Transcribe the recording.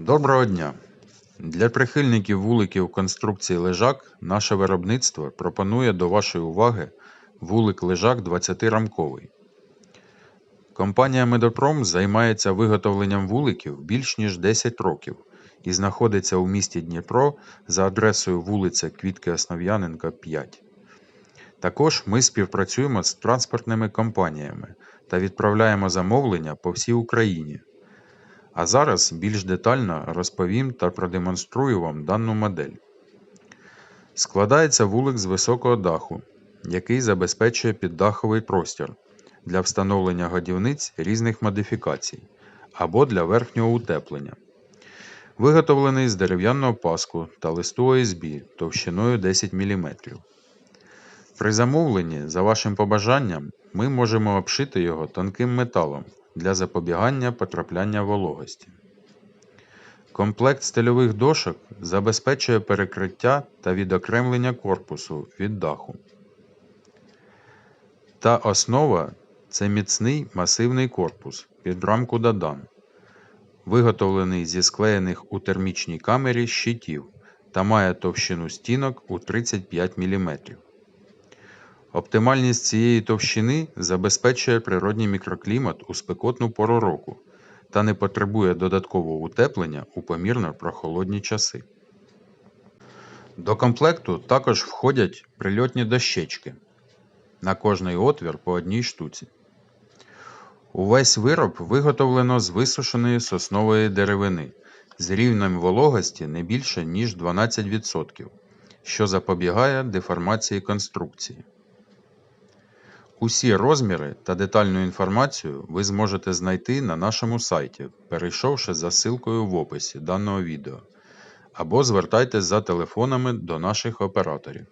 Доброго дня! Для прихильників вуликів конструкції лежак наше виробництво пропонує до вашої уваги вулик лежак 20-рамковий. Компанія Медопром займається виготовленням вуликів більш ніж 10 років і знаходиться у місті Дніпро за адресою вулиця Квітки Основ'яненка, 5. Також ми співпрацюємо з транспортними компаніями та відправляємо замовлення по всій Україні. А зараз більш детально розповім та продемонструю вам дану модель. Складається вулик з високого даху, який забезпечує піддаховий простір для встановлення годівниць різних модифікацій або для верхнього утеплення. Виготовлений з дерев'яного паску та листу ОСБ товщиною 10 мм. При замовленні, за вашим побажанням, ми можемо обшити його тонким металом для запобігання потрапляння вологості. Комплект стильових дошок забезпечує перекриття та відокремлення корпусу від даху. Та основа це міцний масивний корпус під рамку Дадан, виготовлений зі склеєних у термічній камері щитів та має товщину стінок у 35 мм. Оптимальність цієї товщини забезпечує природній мікроклімат у спекотну пору року та не потребує додаткового утеплення у помірно прохолодні часи. До комплекту також входять прильотні дощечки. На кожний отвір по одній штуці. Увесь вироб виготовлено з висушеної соснової деревини з рівнем вологості не більше ніж 12%, що запобігає деформації конструкції. Усі розміри та детальну інформацію ви зможете знайти на нашому сайті, перейшовши за ссылкою в описі даного відео, або звертайтесь за телефонами до наших операторів.